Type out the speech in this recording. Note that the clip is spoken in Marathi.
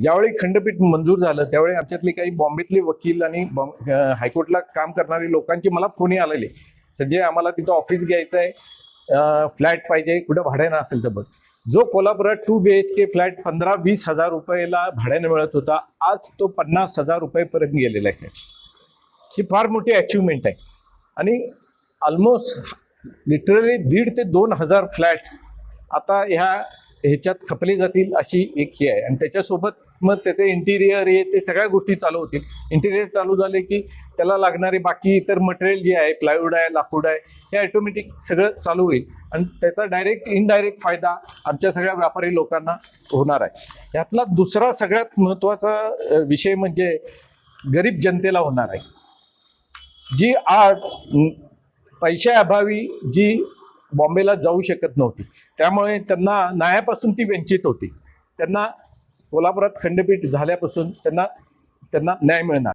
ज्यावेळी खंडपीठ मंजूर झालं त्यावेळी आमच्यातले काही बॉम्बेतले वकील आणि हायकोर्टला काम करणारे लोकांचे मला फोन आलेले. संजय आम्हाला तिथं ऑफिस घ्यायचं आहे फ्लॅट पाहिजे कुठं भाड्यानं असेल तर बघ. जो कोल्हापुरात two B H K flat पंधरा वीस हजार रुपयाला भाड्याने मिळत होता आज तो पन्नास हजार रुपयेपर्यंत गेलेला आहे साहेब. ही फार मोठी अचिव्हमेंट आहे. आणि ऑलमोस्ट लिटरली दीड ते दोन हजार फ्लॅट्स आता ह्या ह्याच्यात खपले जातील अशी एक ही आहे. आणि त्याच्यासोबत मग त्याचे इंटिरियर हे ते सगळ्या गोष्टी चालू होतील. इंटिरियर चालू झाले की त्याला लागणारे बाकी इतर मटेरियल जे आहे प्लायवूड आहे लाकूड आहे हे ऑटोमॅटिक सगळं चालू होईल. आणि त्याचा डायरेक्ट इनडायरेक्ट फायदा आमच्या सगळ्या व्यापारी लोकांना होणार आहे. यातला दुसरा सगळ्यात महत्त्वाचा विषय म्हणजे गरीब जनतेला होणार आहे. जी आज पैशाअभावी जी बॉम्बेला जाऊ शकत नव्हती. त्यामुळे त्यांना न्यायापासून ती वंचित होती. त्यांना कोल्हापुरात खंडपीठ झाल्यापासून त्यांना त्यांना न्याय मिळणार.